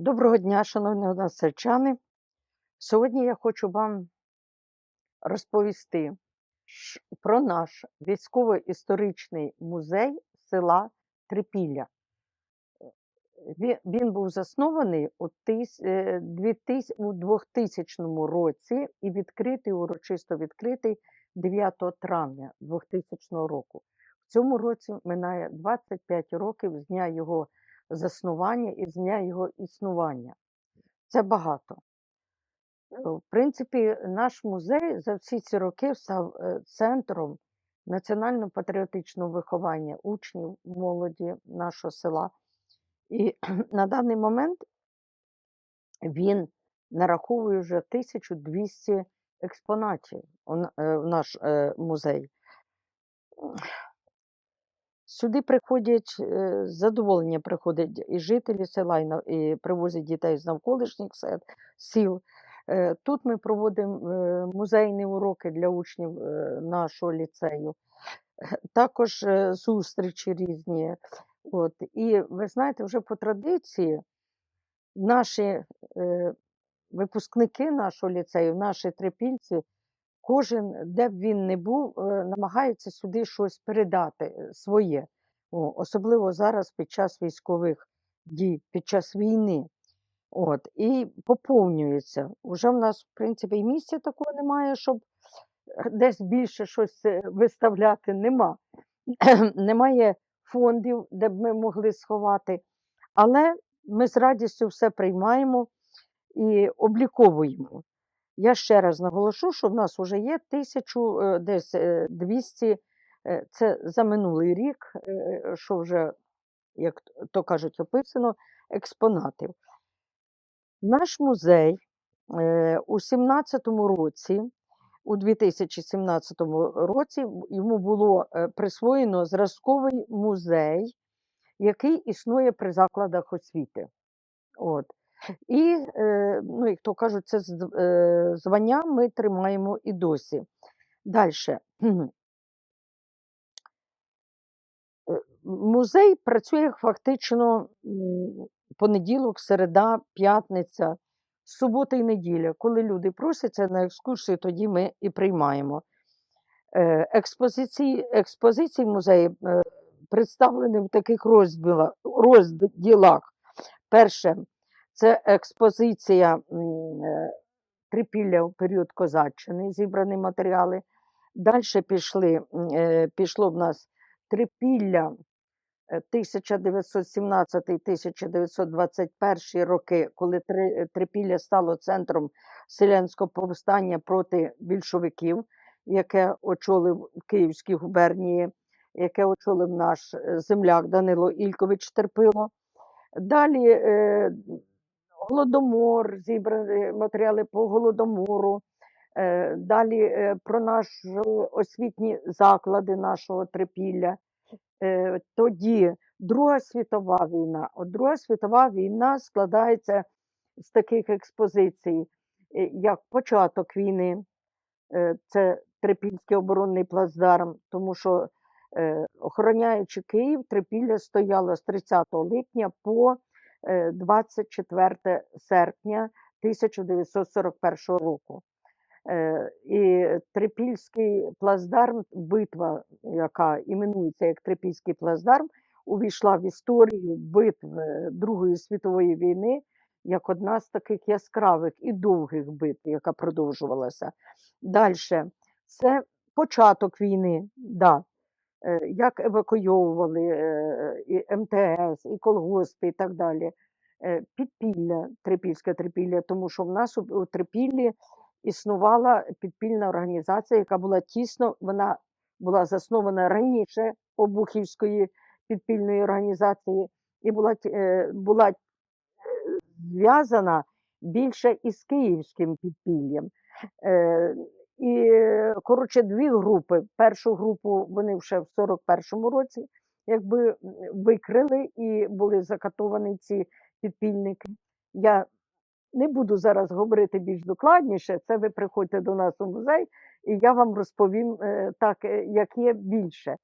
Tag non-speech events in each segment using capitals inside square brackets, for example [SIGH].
Доброго дня, шановні односельчани. Сьогодні я хочу вам розповісти про наш військово-історичний музей села Трипілля. Він, він був заснований у, тис, е, 2000 у 2000 році і відкритий, урочисто відкритий 9 травня 2000 року. В цьому році минає 25 років з дня його заснування і з дня його існування. Це багато. Е, В принципі, наш музей за всі ці роки став е, центром національно-патріотичного виховання учнів, молоді нашого села. І [CLEARS THROAT] на даний момент він нараховує вже 1200 експонатів е, в наш музей. Сюди приходять е, з задоволення приходять і жителі села, і, привозять дітей з навколишніх сіл. Е, Тут ми проводимо е, музейні уроки для учнів нашого ліцею, також зустрічі різні. От. І ви знаєте, вже по традиції наші випускники нашого ліцею, наші трипільці, кожен, де б він не був, е, намагається сюди щось передати е, своє. Особливо зараз під час військових дій, під час війни. От, і поповнюється. Уже в нас, в принципі, і місця такого немає, щоб десь більше щось е, виставляти. Нема. [CLEARS THROAT] Немає фондів, де б ми могли сховати. Але ми з радістю все приймаємо і обліковуємо. Я ще раз наголошу, що в нас вже є тисячу, е, десь е, 200, е, це за минулий рік, що вже, як то кажуть, описано, експонатів. Наш музей у 17-му році, у 2017 році, йому було присвоєно зразковий музей, який існує при закладах освіти. От. І, е, ну, як то кажуть, це е, звання ми тримаємо і досі. Далі. Музей працює фактично понеділок, середа, п'ятниця, субота і неділя. Коли люди просяться на екскурсію, тоді ми і приймаємо. Е, Експозиції, експозиції музею е, представлені в таких розділах. Перше це експозиція е, трипілля в період козаччини, зібрані матеріали. Далі пішли, е, пішло в нас трипілля е, 1917-1921 роки, коли е, Трипілля стало центром селянського повстання проти більшовиків, яке очолив в Київській губернії, яке очолив наш е, земляк Данило Ількович Терпило. Далі е, Голодомор, зібрані матеріали по голодомору. Е, Далі е, про наші освітні заклади нашого трипілля. Е, Тоді Друга світова війна. От Друга світова війна складається з таких експозицій, е, як початок війни, е, це Трипільський оборонний плацдарм, тому що е, охороняючи Київ, Трипілля стояло з 30 липня по е, 24 серпня 1941 року. Е, І Трипільський плацдарм, битва, яка іменується як Трипільський плацдарм, увійшла в історію битв е, Другої світової війни як одна з таких яскравих і довгих битв, яка продовжувалася. Далі це початок війни, да. Е, як евакуйовували е, і МТС, і колгоспи, і так далі. Е, Підпілля, трипільське трипілля, тому що в нас у, трипіллі існувала підпільна організація, яка була тісно, вона була заснована раніше Обухівської підпільної організації і була, була зв'язана більше із київським підпіллям. І, коротше, дві групи. Першу групу вони ще в 41-му році якби викрили і були закатовані ці підпільники. Я не буду зараз говорити більш докладніше. Це ви приходьте до нас у музей, і я вам розповім е, так, е, як є більше.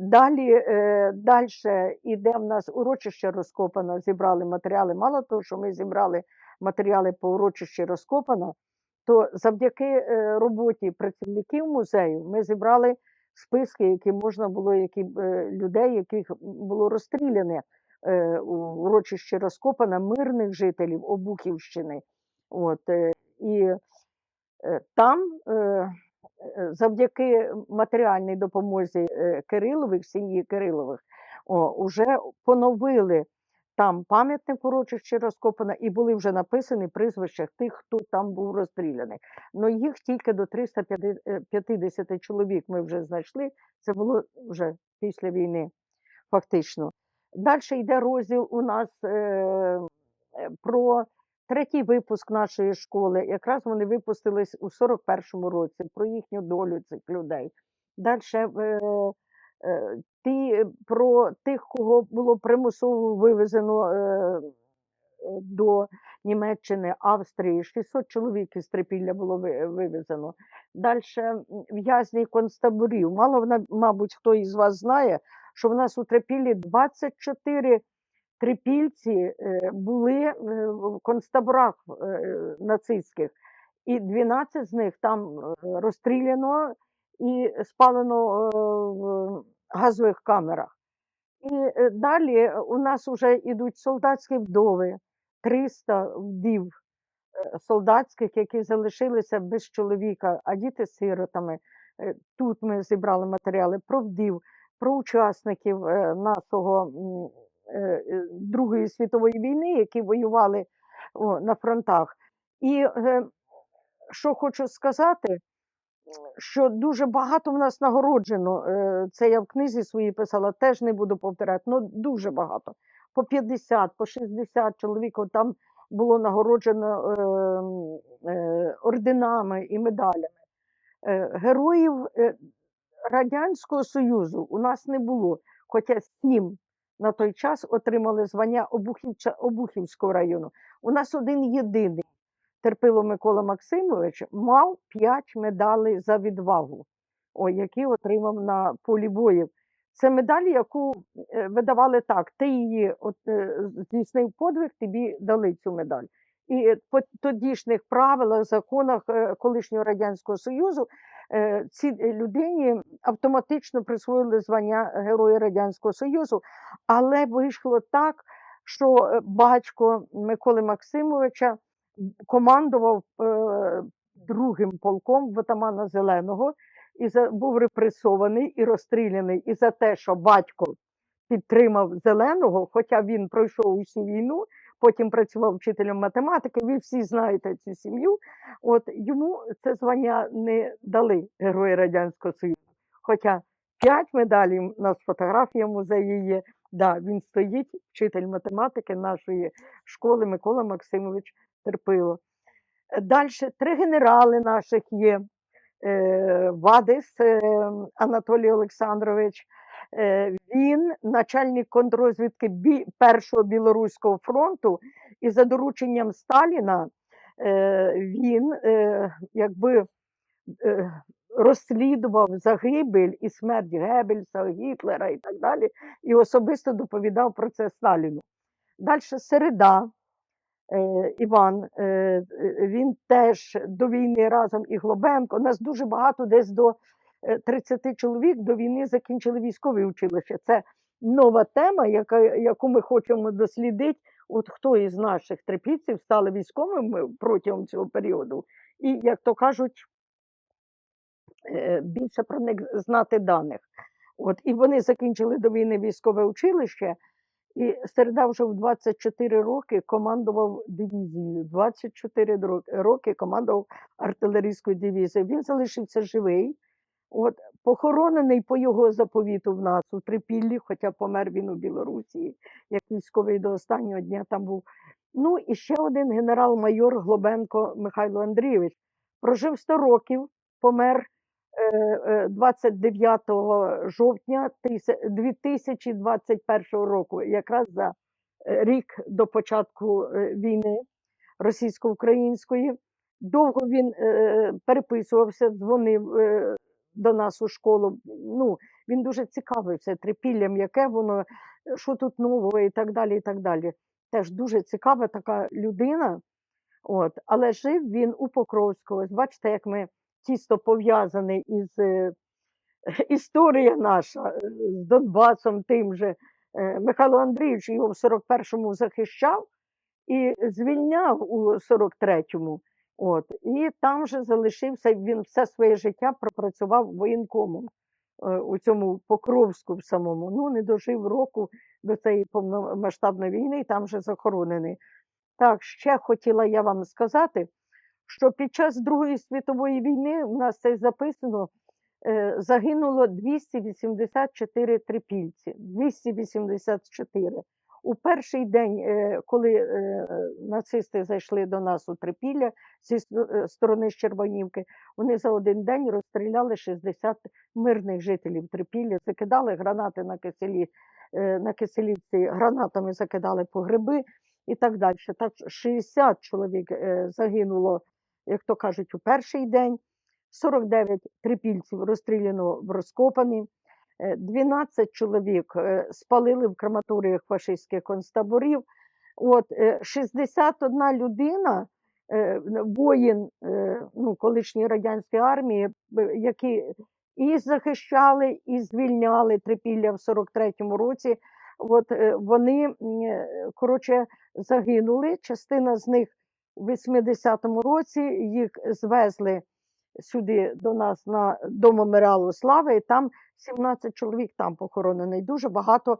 Далі, е, дальше іде в нас урочище розкопано, зібрали матеріали. Мало того, що ми зібрали матеріали по урочищі розкопано, то завдяки е, роботі працівників музею ми зібрали списки, які можна було, які е, людей, яких було розстріляне е, у урочищі розкопано, мирних жителів Обухівщини. От, і там завдяки матеріальній допомозі Кирилових, сім'ї Кирилових, о, уже поновили там пам'ятник урочище розкопано, і були вже написані прізвища тих, хто там був розстріляний. Ну їх тільки до 350 чоловік ми вже знайшли. Це було вже після війни, фактично. Далі йде розділ у нас е, е, про третій випуск нашої школи. Якраз вони випустились у 41-му році про їхню долю цих людей. Далі е, е, ті, про тих, кого було примусово вивезено е, е, до Німеччини, Австрії. 600 чоловік із Трипілля було вивезено. Далі в'язні концтаборів. Мало, мабуть, хто із вас знає, що в нас у Трипіллі 24 трипільці е, були е, в концтаборах е, нацистських, і 12 з них там е, розстріляно і спалено е, в газових камерах. І е, далі у нас вже йдуть солдатські вдови, 300 вдів е, солдатських, які залишилися без чоловіка, а діти з сиротами. Тут ми зібрали матеріали про вдів, про учасників нашого Другої світової війни, які воювали на фронтах. І що хочу сказати, що дуже багато в нас нагороджено. е, Це я в книзі своїй писала, теж не буду повторяти, але дуже багато. По 50, по 60 чоловік там було нагороджено е, м, е, орденами і медалями. Е, Героїв Радянського Союзу у нас не було, хоча сім на той час отримали звання Обухівського району. У нас один єдиний Терпило Микола Максимович мав п'ять медалей за відвагу, які отримав на полі боїв. Це медаль, яку е, видавали так: ти її от, е, здійснив подвиг, тобі дали цю медаль. І по тодішніх правилах, законах е, колишнього радянського союзу цій людині автоматично присвоїли звання Героя Радянського Союзу, але вийшло так, що батько Миколи Максимовича командував е, другим полком в отамана Зеленого і за, був репресований і розстріляний і за те, що батько підтримав Зеленого, хоча він пройшов усю війну, потім працював вчителем математики. Ви всі знаєте цю сім'ю. От йому це звання не дали Герої Радянського Союзу. Хоча п'ять медалей у нас фотографія музеї є. Да, він стоїть, вчитель математики нашої школи Микола Максимович Терпило. Далі три генерали наших є. Е, Вадис е, Анатолій Олександрович. Е, Він начальник контррозвідки Першого Білоруського фронту, і за дорученням Сталіна е, він е, якби е, розслідував загибель і смерть Геббельса, Гітлера і так далі, і особисто доповідав про це Сталіну. Далі середа. Е, Іван, е, е, він теж до війни разом і Глобенко. Нас дуже багато, десь до е, 30 чоловік до війни закінчили військове училище. Це нова тема, яка, яку ми хочемо дослідити. От хто із наших трипільців стали військовими протягом цього періоду, і, як то кажуть, е, більше про них знати даних. От, і вони закінчили до війни військове училище, і Середа вже в 24 роки командував дивізією. 24 роки командував артилерійською дивізією. Він залишився живий. От, похоронений по його заповіту в нас у Трипіллі, хоча помер він у Білорусі, як військовий до останнього дня там був. Ну і ще один генерал-майор Глобенко Михайло Андрійович. Прожив 100 років, помер е, е, 29 жовтня 2021 року, якраз за е, рік до початку е, війни російсько-української. Довго він е, переписувався, дзвонив е, до нас у школу. Ну, він дуже цікавився трипіллям, яке воно, е, що тут нового і так далі. і так далі. Теж дуже цікава така людина. От, але жив він у Покровську. Бачите, як ми тісто пов'язані із е, [LAUGHS] історія наша е, з Донбасом тим же. Е, Михайло Андрійович його в 41-му захищав і звільняв у 43-му. От, і там же залишився, він все своє життя пропрацював воєнкомом у цьому Покровську в самому. Ну, не дожив року до цієї повномасштабної війни, і там же захоронений. Так, ще хотіла я вам сказати, що під час Другої світової війни у нас це записано, е, загинуло 284 трипільці. 284. У перший день, е, коли е, нацисти зайшли до нас у Трипілля зі ст- сторони Щербанівки, вони за один день розстріляли 60 мирних жителів Трипілля, закидали гранати на киселі, на киселівці, гранатами закидали по гриби і так далі. Так що 60 чоловік загинуло, як то кажуть, у перший день, 49 трипільців розстріляно в розкопані. Е, 12 чоловік е, спалили в крематоріях фашистських концтаборів. От е, 61 людина, е, воїн е, ну, колишньої радянської армії, які і захищали, і звільняли Трипілля в 43-му році. От е, вони е, коротше загинули. Частина з них у 80-му році їх звезли сюди до нас на до меморіалу слави, і там 17 чоловік там похоронено. Дуже багато,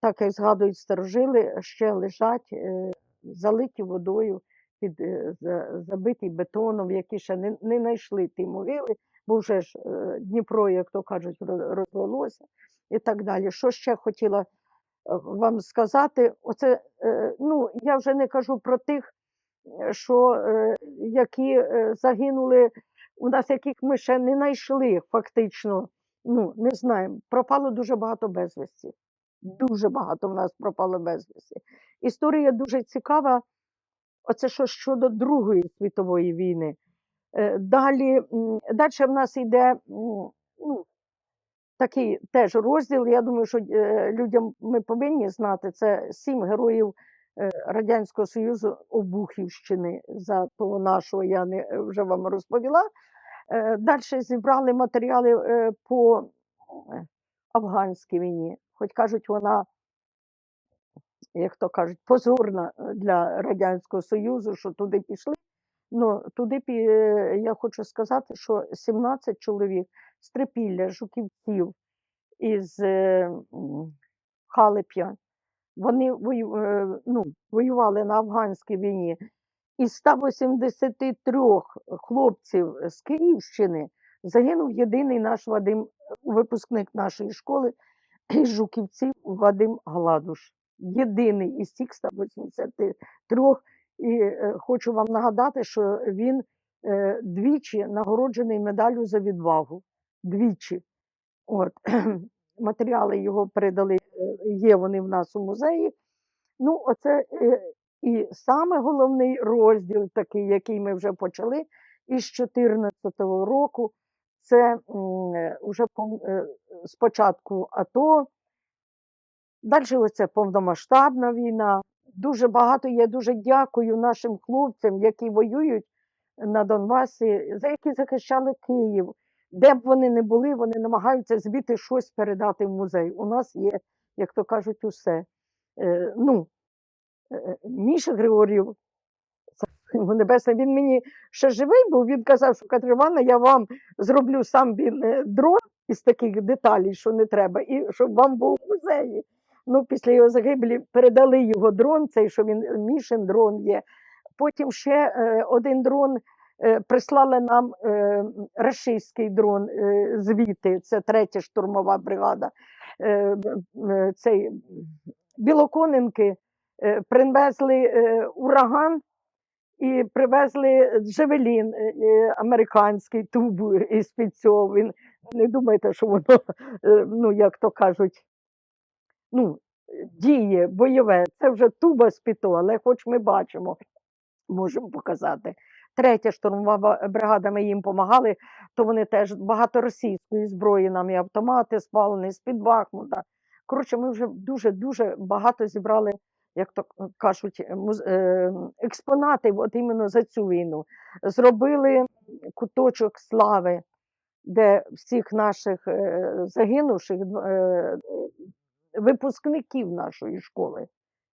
так як згадують старожили, ще лежать е, залиті водою, під, е, забиті бетоном, які ще не, не знайшли ті могили, бо вже ж е, Дніпро, як то кажуть, розвелося і так далі. Що ще хотіла вам сказати? Оце, ну, я вже не кажу про тих, що е, які е, загинули у нас, яких ми ще не знайшли фактично. Ну, не знаємо. Пропало дуже багато безвісті. Дуже багато в нас пропало безвісті. Історія дуже цікава. Оце що щодо Другої світової війни. Е, Далі, далі в нас йде ну, такий теж розділ. Я думаю, що людям ми повинні знати. Це сім героїв Радянського Союзу Обухівщини. За того нашого я не е, вже вам розповіла. Далі зібрали матеріали е, по е, афганській війні. Хоч кажуть, вона, як то кажуть, позорна е, для Радянського Союзу, що туди пішли. Ну, туди е, я хочу сказати, що 17 чоловік з Трипілля, Жуківців, із е, м, Халеп'я, вони е, ну, воювали на афганській війні. Із 183 хлопців з Київщини загинув єдиний наш Вадим, випускник нашої школи із Жуківців Вадим Гладуш. Єдиний із цих 183. І е, хочу вам нагадати, що він е, двічі нагороджений медаллю за відвагу. Двічі. От. [CLEARS THROAT] Матеріали його передали, е, є вони в нас у музеї. Ну, оце е, і саме головний розділ, такий, який ми вже почали із 2014 року, це е, пов- е, спочатку АТО, далі оце повномасштабна війна. Дуже багато. Я дуже дякую нашим хлопцям, які воюють на Донбасі, за які захищали Київ. Де б вони не були, вони намагаються звідти щось передати в музей. У нас є, як то кажуть, усе. Е, ну, е, Міша Григорів, [LAUGHS] небесне, він мені ще живий був. Він казав, що Катерина я вам зроблю сам е, дрон із таких деталей, що не треба, і щоб вам був в музеї. Ну, після його загибелі передали його дрон, цей, що він Мішин дрон є. Потім ще е, один дрон е, прислали нам е, рашистський дрон е, звідти, це третя штурмова бригада. Е, е, цей Білоконенки е, привезли е, ураган і привезли Джевелін е, е, американський туб із під цього. Він не думайте, що воно, е, ну як то кажуть, ну, діє бойове. Це вже туба з піто, але хоч ми бачимо, можемо показати. третя штурмова бригада, ми їм допомагали, то вони теж багато російської зброї нам і автомати спалені з-під Бахмута. Коротше, ми вже дуже-дуже багато зібрали, як то кажуть, е, е, експонати от іменно за цю війну. Зробили куточок слави, де всіх наших е, загинувших е, випускників нашої школи.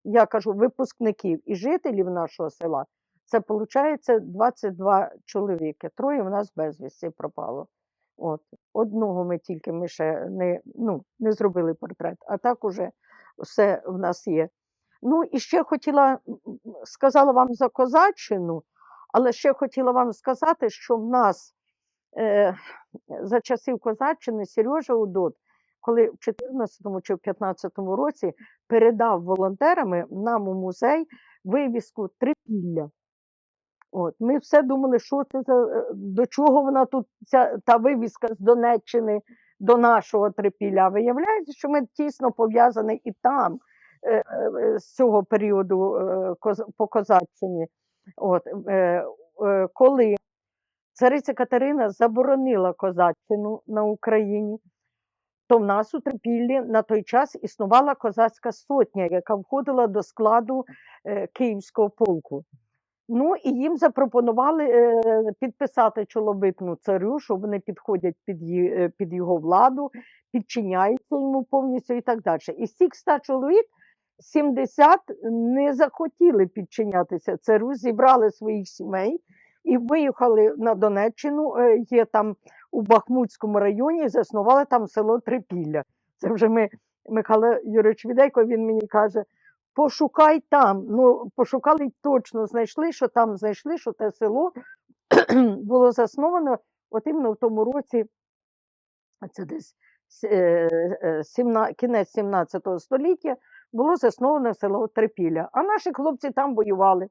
Я кажу випускників і жителів нашого села. Це виходить 22 чоловіки. Троє в нас безвісті пропало. От. Одного ми тільки ми ще не, ну, не зробили портрет, а так уже все в нас є. Ну і ще хотіла, сказала вам за козаччину, але ще хотіла вам сказати, що в нас е, за часів козаччини Сережа Удот, коли в 14 чи в 15 році передав волонтерами нам у музей вивіску Трипілля. От, ми все думали, що це за е, до чого вона тут, ця та вивіска з Донеччини до нашого трипілля. Виявляється, що ми тісно пов'язані і там е, е, з цього періоду е, по Козаччині. От, е, е, коли цариця Катерина заборонила козаччину на Україні, то в нас у Трипіллі на той час існувала козацька сотня, яка входила до складу е, Київського полку. Ну і їм запропонували е, підписати чоловітну царю, що вони підходять під, ї- е, під його владу, підчиняються йому повністю і так далі. Із цих 100 чоловік 70 не захотіли підчинятися царю, зібрали своїх сімей і виїхали на Донеччину. е, Є там у Бахмутському районі, заснували там село Трипілля. Це вже ми, Михайло Юрійович Відейко, він мені каже, пошукай там. Ну, пошукали точно, знайшли, що там знайшли, що те село [CLEARS THROAT] було засновано от іменно в тому році, це десь е, е, кінець 17 століття, було засноване село Трипілля. А наші хлопці там воювали.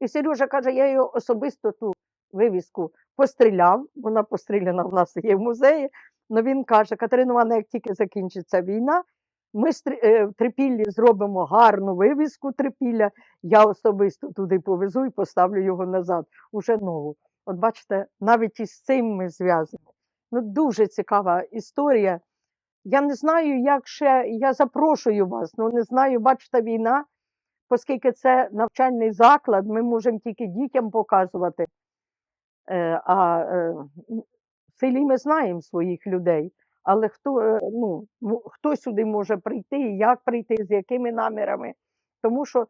І Сережа каже, я його особисто ту вивіску постріляв, вона постріляна в нас є в музеї. але він каже, Катерина Івановна, як тільки закінчиться війна, ми стрі- е, Трипіллі зробимо гарну вивіску Трипілля, я особисто туди повезу і поставлю його назад, уже нову. От бачите, навіть із цим ми зв'язані. Ну, дуже цікава історія. Я не знаю, як ще, я запрошую вас, ну не знаю, бачите, війна, оскільки це навчальний заклад, ми можемо тільки дітям показувати. Е, а е, в селі ми знаємо своїх людей, але хто, е, ну, хто сюди може прийти, і як прийти, з якими намірами. Тому що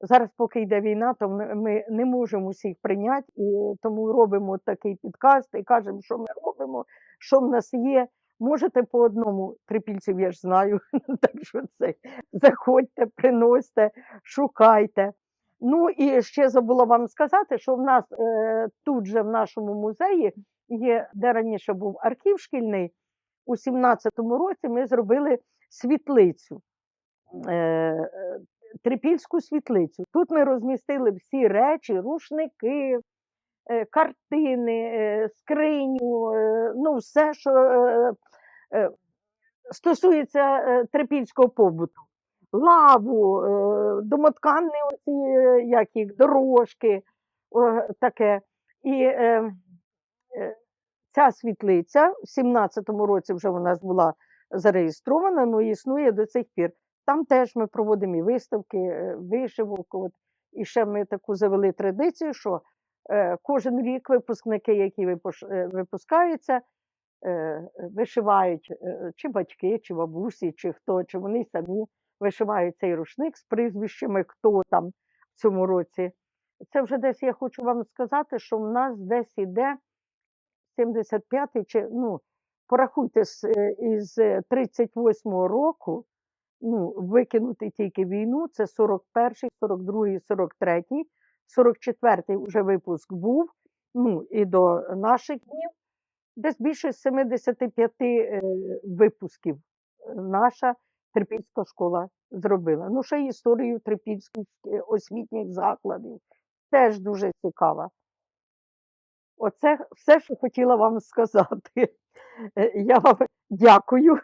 зараз, поки йде війна, то ми- не можемо всіх прийняти, і тому робимо такий підкаст і кажемо, що ми робимо, що в нас є. Можете по одному трипільців, я ж знаю, [LAUGHS] так що це заходьте, приносьте, шукайте. Ну і ще забула вам сказати, що в нас е, тут же в нашому музеї є, де раніше був архів шкільний, у 17-му році ми зробили світлицю, е, трипільську світлицю. Тут ми розмістили всі речі, рушники, е, картини, е, скриню, ну все, що стосується трипільського побуту. Лаву, домотканні як їх, дорожки, таке. І е, ця світлиця в 17-му році вже нас була зареєстрована, ну і існує до цих пір. Там теж ми проводимо і виставки, е, вишивок. От. І ще ми таку завели традицію, що е, кожен рік випускники, які е, випускаються, вишивають чи батьки, чи бабусі, чи хто, чи вони самі вишивають цей рушник з прізвищами, хто там в цьому році. Це вже десь я хочу вам сказати, що в нас десь іде 75-й, чи ну, порахуйте е, із 38-го року, ну, викинути тільки війну, це 41-й, 42-й, 43-й, 44-й вже випуск був, ну, і до наших днів, десь більше 75 е, випусків е, наша Трипільська школа зробила. Ну, ще історію трипільських е, освітніх закладів. Теж дуже цікава. Оце все, що хотіла вам сказати. Е, Я вам дякую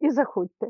і заходьте.